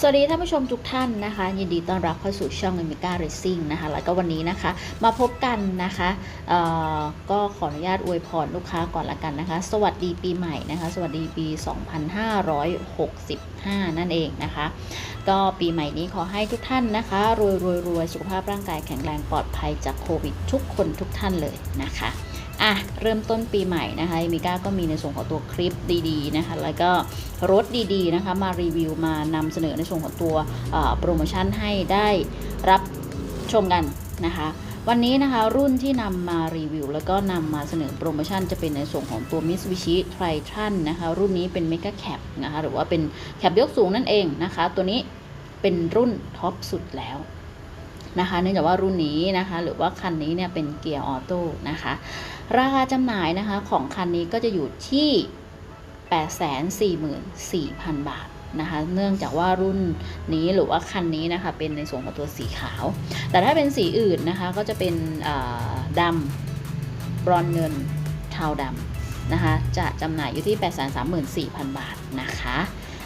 สวัสดีท่านผู้ชมทุกท่านนะคะ ยินดีต้อนรับเข้าสู่ช่อง e m i c a Racing นะคะแล้วก็วันนี้นะคะ มาพบกันนะคะก็ขออนุญาตอวยพรลูกค้าก่อนละกันนะคะ สวัสดีปีใหม่นะคะ สวัสดีปี 2565 นั่นเองนะคะ ก็ปีใหม่นี้ขอให้ทุกท่านนะคะรวยรวยรวยสุขภาพร่างกายแข็งแรงปลอดภัยจากโควิดทุกคนทุกท่านเลยนะคะ อะเริ่มต้นปีใหม่นะคะเอมิก้าก็มีในส่วนของตัวคลิปดีๆนะคะแล้วก็รถดีๆนะคะมารีวิวมานำเสนอในส่วนของตัวโปรโมชั่นให้ได้รับชมกันนะคะวันนี้นะคะรุ่นที่นำมารีวิว แล้วก็นำมาเสนอโปรโมชั่นจะเป็นในส่วนของตัว Mitsubishi Triton นะคะรุ่นนี้เป็น Mega Cap นะคะหรือว่าเป็นแคปยกสูงนั่นเองนะคะ ตัวนี้เป็นรุ่นท็อปสุดแล้ว นะคะ เนื่องจากว่ารุ่นนี้นะคะ หรือว่าคันนี้เนี่ยเป็นเกียร์ออโต้นะคะ ราคาจำหน่ายนะคะของคันนี้ก็จะอยู่ที่ 844,000 บาทนะคะ เนื่องจากว่ารุ่นนี้หรือว่าคันนี้นะคะเป็นในส่วนของตัวสีขาว แต่ถ้าเป็นสีอื่นนะคะก็จะเป็นอ่าดำบรอนเงินเทาดำนะคะ จะจำหน่ายอยู่ที่ 834,000 บาทนะคะ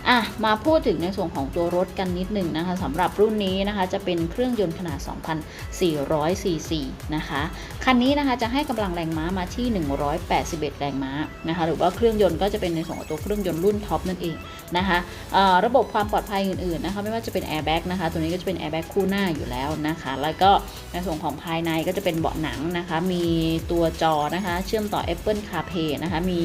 อะมาพูดถึงในส่วนของตัวรถกันนิดหนึ่งนะคะสำหรับรุ่นนี้นะคะจะเป็นเครื่องยนต์ขนาด 2,400 ซีซีนะคะคันนี้นะคะจะให้กำลังแรงม้ามาที่ 181 แรงม้านะคะหรือว่าเครื่องยนต์ก็จะเป็นในส่วนของตัวเครื่องยนต์รุ่นท็อปนั่นเองนะคะเอ่อระบบความปลอดภัยอื่นๆนะคะไม่ว่าจะเป็นแอร์แบ็กนะคะตัวนี้ก็จะเป็นแอร์แบ็กคู่หน้าอยู่แล้วนะคะแล้วก็ในส่วนของภายในก็จะเป็นเบาะหนังนะคะมีตัวจอนะคะเชื่อมต่อ Apple CarPlay นะคะมี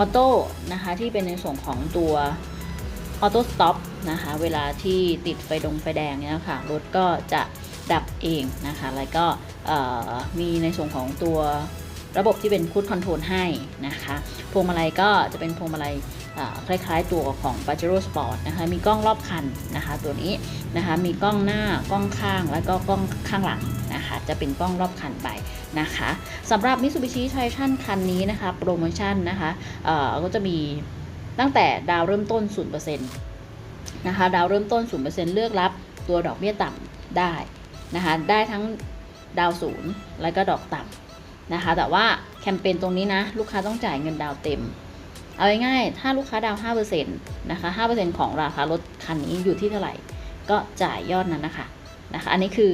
ออโต้นะคะที่เป็นในส่วนของตัวออโต้สต็อปนะคะเวลาที่ติดไฟดงไฟแดงเนี่ยค่ะรถก็จะดับเองนะคะแล้วก็มีในส่วนของตัวระบบที่เป็นคูดคอนโทรลให้นะคะพวงมาลัยก็จะเป็นพวงมาลัยคล้ายๆตัวของ Pajero Sport นะคะมีกล้องรอบคันนะคะตัวนี้นะคะมีกล้องหน้ากล้องข้างแล้วก็กล้องข้างหลัง จะเป็นกล้องรอบคันไปนะคะสำหรับ Mitsubishi Triton คันนี้นะคะ โปรโมชั่นนะคะเอ่อก็จะมีตั้งแต่ดาวเริ่มต้น 0%นะคะดาวเริ่มต้น 0%เลือกรับตัวดอกเบี้ยต่ำได้นะคะได้ทั้งดาวศูนย์และก็ดอกต่ำนะคะแต่ว่าแคมเปญตรงนี้นะ ลูกค้าต้องจ่ายเงินดาวเต็ม เอาง่ายๆถ้าลูกค้าดาว5%นะคะ5%ของราคารถคันนี้อยู่ที่เท่าไหร่ ก็จ่ายยอดนั้นนะคะนะคะ อันนี้คือ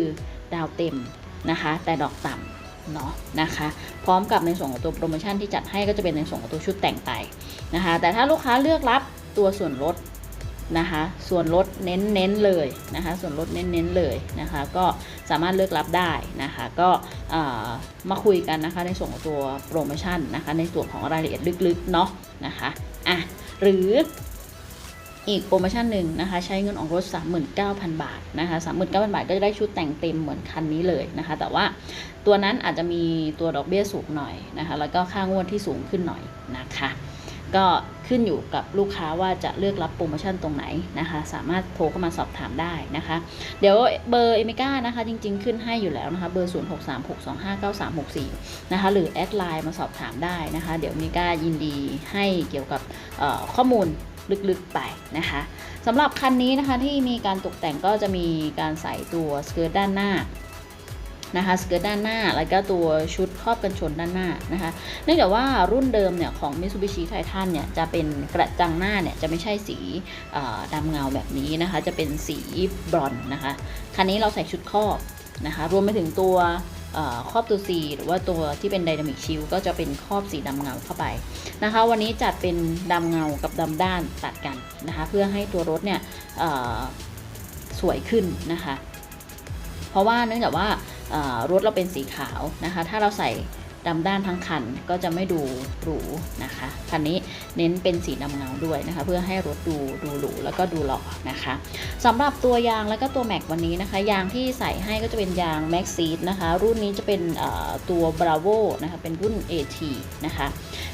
ดาวเต็ม นะคะ แต่ดอกต่ำเนาะนะคะ พร้อมกับในส่วนของตัวโปรโมชั่นที่จัดให้ก็จะเป็นในส่วนของตัวชุดแต่งไปนะคะ แต่ถ้าลูกค้าเลือกรับตัวส่วนลดนะคะ ส่วนลดเน้นๆเลยนะคะ ส่วนลดเน้นๆเลยนะคะ ก็สามารถเลือกรับได้นะคะ ก็มาคุยกันนะคะในส่วนของตัวโปรโมชั่นนะคะ ในส่วนของรายละเอียดลึกๆเนาะนะคะ อะ หรือ อีกโปรโมชั่นหนึ่งนะคะ ใช้เงินออกรถ 39,000 บาทนะคะ39,000 บาทก็จะได้ชุดแต่งเต็มเหมือนคันนี้เลยนะคะ แต่ว่าตัวนั้นอาจจะมีตัวดอกเบี้ยสูงหน่อยนะคะ แล้วก็ค่างวดที่สูงขึ้นหน่อยนะคะ ก็ขึ้นอยู่กับลูกค้าว่าจะเลือกรับโปรโมชั่นตรงไหนนะคะ สามารถโทรเข้ามาสอบถามได้นะคะ เดี๋ยวเบอร์เอเมก้านะคะ จริง ๆ ขึ้นให้อยู่แล้วนะคะเบอร์ 0636259364 นะคะหรือแอดไลน์มาสอบถามได้นะคะ เดี๋ยวเอเมก้ายินดีให้เกี่ยวกับข้อมูล ลึกๆไปนะคะสำหรับคันนี้นะคะที่มีการตกแต่งก็จะมีการใส่ตัวสเกิร์ตด้านหน้านะคะสเกิร์ตด้านหน้า แล้วก็ตัวชุดครอบกันชนด้านหน้านะคะเนื่องจากว่ารุ่นเดิมเนี่ยของ Mitsubishi Titan เนี่ยจะเป็นกระจังหน้าเนี่ยจะไม่ใช่สีดำเงาแบบนี้นะคะ จะเป็นสีบรอนนะคะ คันนี้เราใส่ชุดครอบนะคะ รวมไปถึงตัว ครอบตัว C หรือว่าตัวที่เป็นไดนามิกชิลก็จะเป็นครอบสีดำเงาเข้าไปนะคะ วันนี้จัดเป็นดำเงากับดำด้านตัดกันนะคะ เพื่อให้ตัวรถเนี่ยสวยขึ้นนะคะ เพราะว่าเนื่องจากว่ารถเราเป็นสีขาวนะคะ ถ้าเราใส่ ดำด้านทั้งคันก็จะไม่ดูหรูนะคะคันนี้เน้นเป็นสีดำเงาด้วยนะคะ เพื่อให้รถดูดูหรูแล้วก็ดูหล่อนะคะสำหรับตัวยางแล้วก็ตัวแม็กวันนี้นะคะ ยางที่ใส่ให้ก็จะเป็นยาง Max Seed นะคะ รุ่นนี้จะเป็นตัว Bravo นะคะเป็นรุ่น AT นะคะ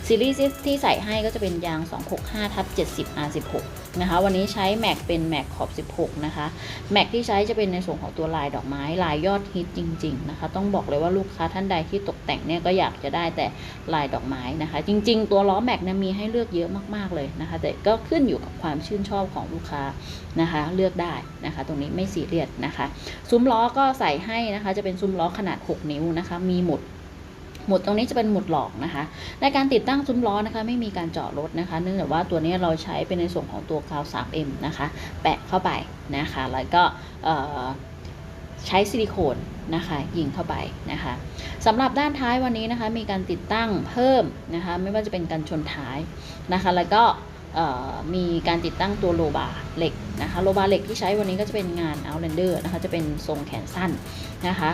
ซีรีส์ที่ใส่ให้ก็จะเป็นยาง 265ทับ70 R16 นะคะวันนี้ใช้แม็กเป็นแม็กขอบ 16 นะคะแม็กที่ใช้จะเป็นในส่วนของตัวลายดอกไม้ลายยอดฮิตจริง ๆ นะคะ ต้องบอกเลยว่าลูกค้าท่านใดที่ตกแต่งเนี่ยก็อยากจะได้แต่ลายดอกไม้นะคะ จริง ๆ ตัวล้อแม็กเนี่ยมีให้เลือกเยอะมากๆเลยนะคะ แต่ก็ขึ้นอยู่กับความชื่นชอบของลูกค้านะคะ เลือกได้นะคะ ตรงนี้ไม่ซีเรียสนะคะ ซุ้มล้อก็ใส่ให้นะคะ จะเป็นซุ้มล้อขนาด 6 นิ้วนะคะ มีหมุด หมุดตรงนี้จะเป็นหมุดหลอกนะคะ ในการติดตั้งซุ้มล้อนะคะ ไม่มีการเจาะรถนะคะ เนื่องจากว่าตัวนี้เราใช้เป็นในส่วนของตัวกาว 3M นะคะ แปะเข้าไปนะคะ แล้วก็ใช้ซิลิโคนนะคะยิงเข้าไปนะคะสำหรับด้านท้ายวันนี้นะคะ มีการติดตั้งเพิ่มนะคะ ไม่ว่าจะเป็นการชนท้ายนะคะ แล้วก็มีการติดตั้งตัวโลบาเหล็กนะคะ โลบาเหล็กที่ใช้วันนี้ก็จะเป็นงาน Outlander นะคะ จะเป็นทรงแขนสั้นนะคะ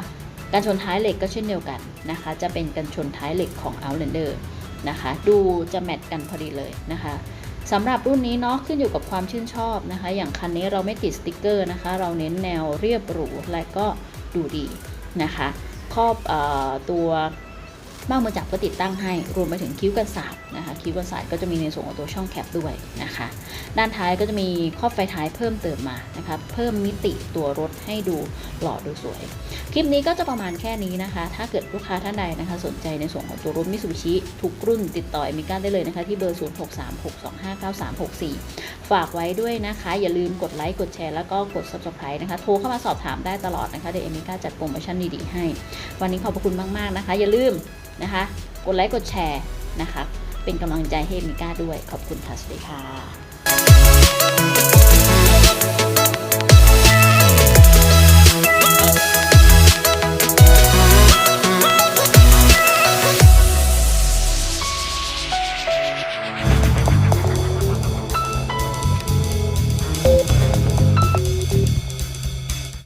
การชนท้ายเหล็กก็เช่นเดียวกันนะคะ จะเป็นการชนท้ายเหล็กของ Outlander นะคะ ดูจะแมทกันพอดีเลยนะคะสำหรับรุ่นนี้เนาะขึ้นอยู่กับความชื่นชอบนะคะ อย่างคันนี้เราไม่ติดสติกเกอร์นะคะ เราเน้นแนวเรียบหรูและก็ดูดีนะคะครอบออตัวบ้างมือจับก็ติดตั้งให้ รวมไปถึงคิ้วกันศาสตร์นะคะคิ้วกันศาสตร์ก็จะมีในส่วนของตัวช่องแคปด้วยนะคะ ด้านท้ายก็จะมีครอบไฟท้ายเพิ่มเติมมานะคะเพิ่มมิติตัวรถ ให้ดูหล่อดูสวย คลิปนี้ก็จะประมาณแค่นี้นะคะ ถ้าเกิดลูกค้าท่านใดนะคะ สนใจในส่วนของตัวรถมิ t ูบิชิทุกรุ่นติดต่อเอมิก้าได้เลยนะคะ ที่เบอร์ 0636259364 ฝากไว้ด้วยนะคะ อย่าลืมกดไลค์กดแชร์แล้วก็กด subscribe นะคะ โทรเข้ามาสอบถามได้ตลอดนะคะเดี๋ยวเอมิก้าจัดโปรโมชั่นดีๆให้ วันนี้ขอบพระคุณมากๆนะคะ อย่าลืมนะคะ กดไลค์กดแชร์นะคะเป็นกำลังใจให้เอมิก้าด้วยขอบคุณค่ะสวัสดีค่ะ